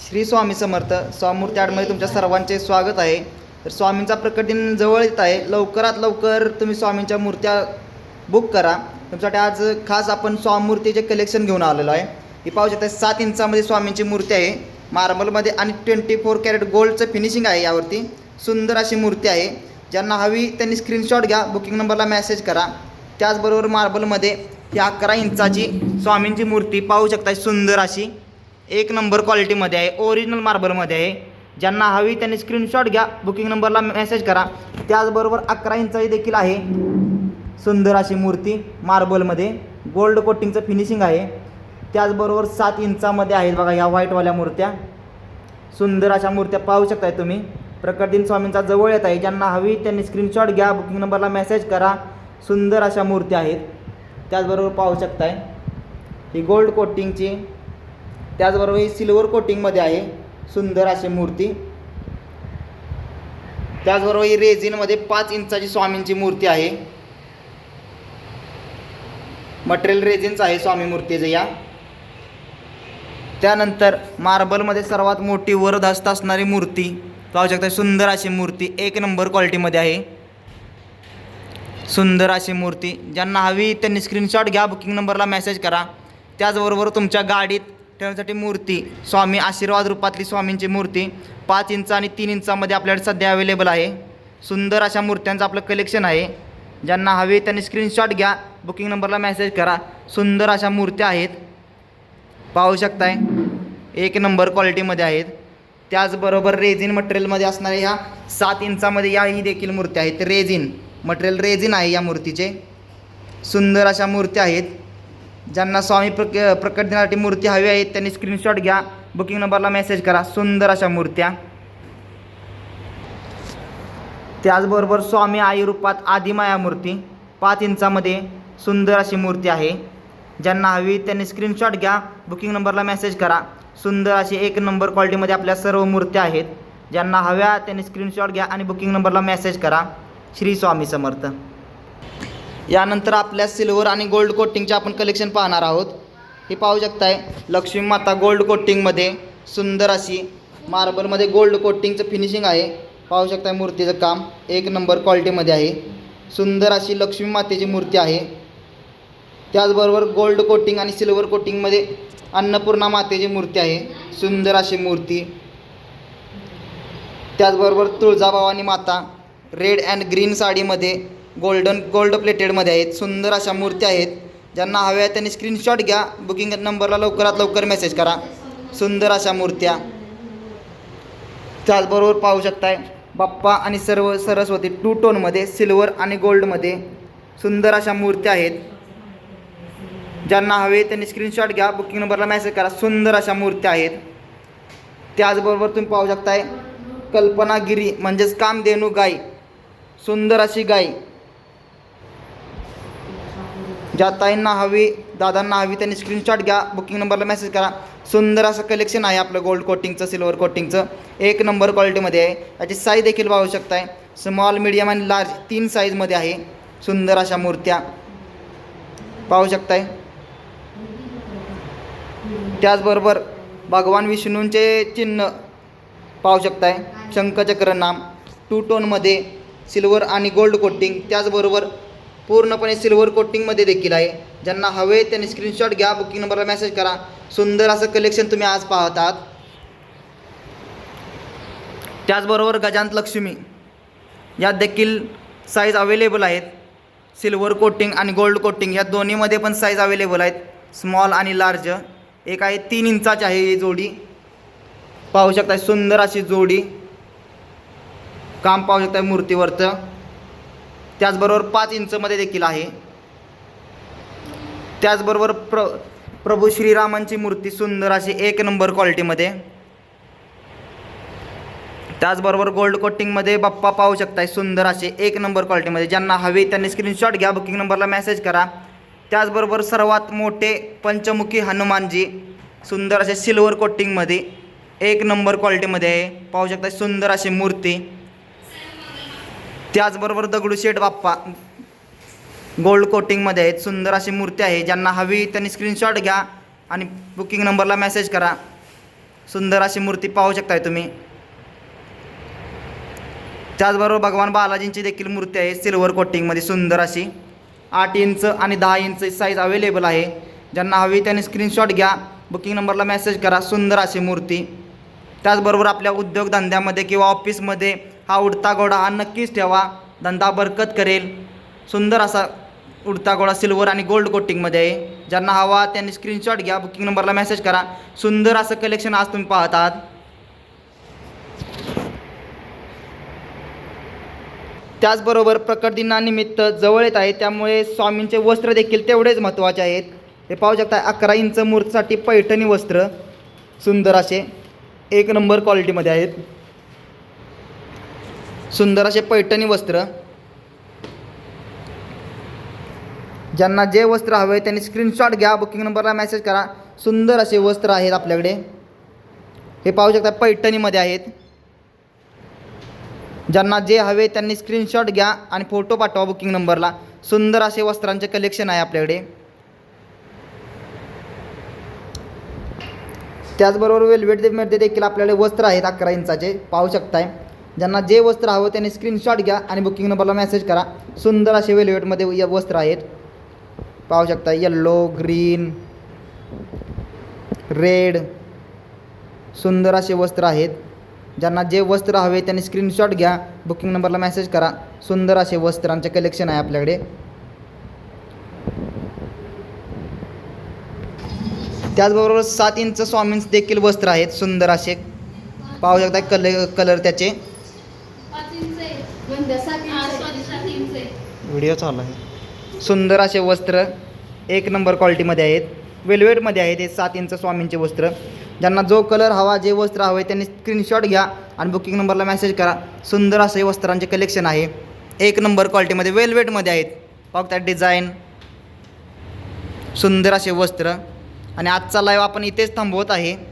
श्री स्वामी समर्थ स्वामूर्ती आडमध्ये तुमच्या सर्वांचे स्वागत आहे. तर स्वामींचा प्रकट दिन जवळ येत आहे. लवकरात लवकर तुम्ही स्वामींच्या मूर्त्या बुक करा. तुमच्यासाठी आज खास आपण स्वामूर्तीचे कलेक्शन घेऊन आलेलो आहे. ही पाहू शकता सात इंचामध्ये स्वामींची मूर्ती आहे. मार्बलमध्ये आणि ट्वेंटी फोर कॅरेट गोल्डचं फिनिशिंग आहे यावरती. सुंदर अशी मूर्ती आहे. ज्यांना हवी त्यांनी स्क्रीनशॉट घ्या बुकिंग नंबरला मेसेज करा. त्याचबरोबर मार्बलमध्ये ही अकरा इंचाची स्वामींची मूर्ती पाहू शकता सुंदर अशी. एक नंबर क्वालिटीमध्ये आहे ओरिजिनल मार्बलमध्ये आहे. ज्यांना हवी त्यांनी स्क्रीनशॉट घ्या बुकिंग नंबरला मेसेज करा. त्याचबरोबर अकरा इंचही देखील आहे. सुंदर अशी मूर्ती मार्बलमध्ये गोल्ड कोटिंगचं फिनिशिंग आहे. त्याचबरोबर सात इंचामध्ये आहेत बघा ह्या व्हाईटवाल्या मूर्त्या. सुंदर अशा मूर्त्या पाहू शकताय तुम्ही. प्रकट स्वामींचा जवळ येत आहे. ज्यांना हवी त्यांनी स्क्रीनशॉट घ्या बुकिंग नंबरला मेसेज करा. सुंदर अशा मूर्त्या आहेत. त्याचबरोबर पाहू शकताय. ही गोल्ड कोटिंगची त्याचबरोबर ही सिल्वर कोटिंगमध्ये आहे. सुंदर अशी मूर्ती. त्याचबरोबर ही रेझिनमध्ये पाच इंचाची स्वामींची मूर्ती आहे. मटेरियल रेझिनचं आहे स्वामी मूर्तीचं या. त्यानंतर मार्बलमध्ये सर्वात मोठी वरदहस्त असणारी मूर्ती. पाहू शकता सुंदर अशी मूर्ती. एक नंबर क्वालिटीमध्ये आहे. सुंदर अशी मूर्ती. ज्यांना हवी त्यांनी स्क्रीनशॉट घ्या बुकिंग नंबरला मेसेज करा. त्याचबरोबर तुमच्या गाडीत ठेवण्यासाठी मूर्ती स्वामी आशीर्वाद रूपातली स्वामींची मूर्ती पाच इंच आणि तीन इंचामध्ये आपल्याकडे सध्या अवेलेबल आहे. सुंदर अशा मूर्त्यांचं आपलं कलेक्शन आहे. ज्यांना हवे त्यांनी स्क्रीनशॉट घ्या बुकिंग नंबरला मेसेज करा. सुंदर अशा मूर्त्या आहेत. पाहू शकताय एक नंबर क्वालिटीमध्ये आहेत. त्याचबरोबर रेझिन मटेरियलमध्ये असणाऱ्या ह्या सात इंचामध्ये याही देखील मूर्त्या आहेत. रेझिन मटेरियल रेझिन आहे या मूर्तीचे. सुंदर अशा मूर्त्या आहेत. ज्यांना स्वामी प्रक प्रकट देण्यासाठी मूर्ती हवी आहेत त्यांनी स्क्रीनशॉट घ्या बुकिंग नंबरला मेसेज करा सुंदर अशा मूर्त्या. त्याचबरोबर स्वामी आई रूपात आदिमाया मूर्ती पाच इंचामध्ये सुंदर अशी मूर्ती आहे. ज्यांना हवी त्यांनी स्क्रीनशॉट घ्या बुकिंग नंबरला मेसेज करा सुंदर अशी एक नंबर क्वालिटीमध्ये आपल्या सर्व मूर्त्या आहेत. ज्यांना हव्या त्यांनी स्क्रीनशॉट घ्या आणि बुकिंग नंबरला मेसेज करा. श्री स्वामी समर्थ. यानंतर आपल्या सिल्वर आणि गोल्ड कोटिंगचे आपण कलेक्शन पाहणार आहोत. हे पाहू शकताय लक्ष्मी माता गोल्ड कोटिंगमध्ये सुंदर अशी मार्बलमध्ये गोल्ड कोटिंगचं फिनिशिंग आहे. पाहू शकताय मूर्तीचं काम एक नंबर क्वालिटीमध्ये आहे. सुंदर अशी लक्ष्मी मातेची मूर्ती आहे. त्याचबरोबर गोल्ड कोटिंग आणि सिल्वर कोटिंगमध्ये अन्नपूर्णा मातेची मूर्ती आहे. सुंदर अशी मूर्ती. त्याचबरोबर तुळजाभवानी माता रेड अँड ग्रीन साडीमध्ये गोल्डन गोल्ड प्लेटेडमध्ये आहेत सुंदर अशा मूर्त्या आहेत. ज्यांना हव्या आहेत त्यांनी स्क्रीनशॉट घ्या बुकिंग नंबरला लवकरात लवकर मेसेज करा. सुंदर अशा मूर्त्या. त्याचबरोबर पाहू शकताय बाप्पा आणि सर्व सरस्वती टू टोनमध्ये सिल्वर आणि गोल्डमध्ये सुंदर अशा मूर्त्या आहेत. ज्यांना हवे त्यांनी स्क्रीनशॉट घ्या बुकिंग नंबरला मेसेज करा सुंदर अशा मूर्त्या आहेत. त्याचबरोबर तुम्ही पाहू शकताय कल्पनागिरी म्हणजेच कामधेनू गाय सुंदर अशी गाय ज्या ताईंना हवी दादांना हवी त्यांनी स्क्रीनशॉट घ्या बुकिंग नंबरला मेसेज करा. सुंदर असं कलेक्शन आहे आपलं गोल्ड कोटिंगचं सिल्वर कोटिंगचं एक नंबर क्वालिटीमध्ये आहे. याची साईज देखील पाहू शकताय. स्मॉल मिडियम आणि लार्ज तीन साईजमध्ये आहे. सुंदर अशा मूर्त्या. पाहू शकताय. त्याचबरोबर भगवान विष्णूंचे चिन्ह पाहू शकताय. शंखचक्र नाम. टू टोनमध्ये सिल्वर आणि गोल्ड कोटिंग त्याचबरोबर पूर्णपणे सिल्वर कोटिंगमध्ये देखील आहे. ज्यांना हवे त्यांनी स्क्रीनशॉट घ्या बुकिंग नंबरला मेसेज करा. सुंदर असं कलेक्शन तुम्ही आज पाहत आहात त्याचबरोबर गजांत लक्ष्मी यात देखील साईज अवेलेबल आहेत. सिल्वर कोटिंग आणि गोल्ड कोटिंग या दोन्हीमध्ये पण साईज अवेलेबल आहेत. स्मॉल आणि लार्ज एक आहे तीन इंचाची आहे ही जोडी. पाहू शकता सुंदर अशी जोडी. काम पाहू शकता मूर्तीवरचं. त्याचबरोबर पाच इंचमध्ये देखील आहे. त्याचबरोबर प्र प्रभू श्रीरामांची मूर्ती सुंदर अशी एक नंबर क्वालिटीमध्ये. त्याचबरोबर गोल्ड कोटिंगमध्ये बाप्पा पाहू शकताय सुंदर असे एक नंबर क्वालिटीमध्ये. ज्यांना हवे त्यांनी स्क्रीनशॉट घ्या बुकिंग नंबरला मेसेज करा. त्याचबरोबर सर्वात मोठे पंचमुखी हनुमानजी सुंदर असे सिल्वर कोटिंगमध्ये एक नंबर क्वालिटीमध्ये आहे. पाहू शकता सुंदर अशी मूर्ती. त्याचबरोबर दगडूशेठ बाप्पा. गोल्ड कोटिंगमध्ये आहेत. सुंदर अशी मूर्ती आहे. ज्यांना हवी त्यांनी स्क्रीनशॉट घ्या आणि बुकिंग नंबरला मेसेज करा. सुंदर अशी मूर्ती पाहू शकताय तुम्ही. त्याचबरोबर भगवान बालाजींची देखील मूर्ती आहे. सिल्वर कोटिंगमध्ये सुंदर अशी आठ इंच आणि दहा इंच साईज अवेलेबल आहे. ज्यांना हवी त्यांनी स्क्रीनशॉट घ्या. बुकिंग नंबरला मेसेज करा. सुंदर अशी मूर्ती. त्याचबरोबर आपल्या उद्योगधंद्यामध्ये किंवा ऑफिसमध्ये हा उडता घोडा हा नक्कीच ठेवा. धंदा बरकत करेल. सुंदर असा उडता घोडा सिल्वर आणि गोल्ड कोटिंगमध्ये आहे. ज्यांना हवा त्यांनी स्क्रीनशॉट घ्या बुकिंग नंबरला मेसेज करा. सुंदर असं कलेक्शन आज तुम्ही पाहत आहात त्याचबरोबर प्रकट दिनानिमित्त जवळ येत आहे. त्यामुळे स्वामींचे वस्त्र देखील तेवढेच महत्त्वाचे आहेत. हे पाहू शकता अकरा इंच मूर्तीसाठी पैठणी वस्त्र. सुंदर असे एक नंबर क्वालिटीमध्ये आहेत. सुंदर असे पैठणी वस्त्र. ज्यांना जे वस्त्र हवे त्यांनी स्क्रीनशॉट घ्या बुकिंग नंबरला मेसेज करा. सुंदर असे वस्त्र आहेत आपल्याकडे. हे पाहू शकता पैठणीमध्ये आहेत. ज्यांना जे हवे त्यांनी स्क्रीनशॉट घ्या आणि फोटो पाठवा बुकिंग नंबरला सुंदर असे वस्त्रांचे कलेक्शन आहे आपल्याकडे. त्याचबरोबर वेल्वेटमध्ये देखील आपल्याकडे वस्त्र आहेत अकरा इंचाचे. पाहू शकताय. ज्यांना जे वस्त्र हवं त्यांनी स्क्रीनशॉट घ्या आणि बुकिंग नंबरला मेसेज करा. सुंदर असे वेल्वेटमध्ये य- वस्त्र आहेत. पाहू शकता येल्लो ग्रीन रेड सुंदर असे वस्त्र आहेत. ज्यांना जे वस्त्र हवे त्यांनी स्क्रीनशॉट घ्या बुकिंग नंबरला मेसेज करा. सुंदर असे वस्त्रांचे कलेक्शन आहे आपल्याकडे. त्याचबरोबर सात इंच स्वामींच देखील वस्त्र आहेत सुंदर असे. पाहू शकता कल कलर त्याचे पाच इंच आहे. म्हणजे सात हा, इंच sorry, सात इंच आहे. व्हिडिओ चालू आहे. सुंदर असे वस्त्र एक नंबर क्वालिटीमध्ये आहेत. वेल्वेटमध्ये आहेत हे सात इंच स्वामींचे वस्त्र. ज्यांना जो कलर हवा जे वस्त्र हवे त्यांनी स्क्रीनशॉट घ्या आणि बुकिंग नंबरला मेसेज करा. सुंदर असे वस्त्रांचे कलेक्शन आहे. एक नंबर क्वालिटीमध्ये वेल्वेटमध्ये आहेत. फक्त डिझाईन सुंदर असे वस्त्र. आणि आजचा लाईव्ह आपण इथेच थांबवत आहे.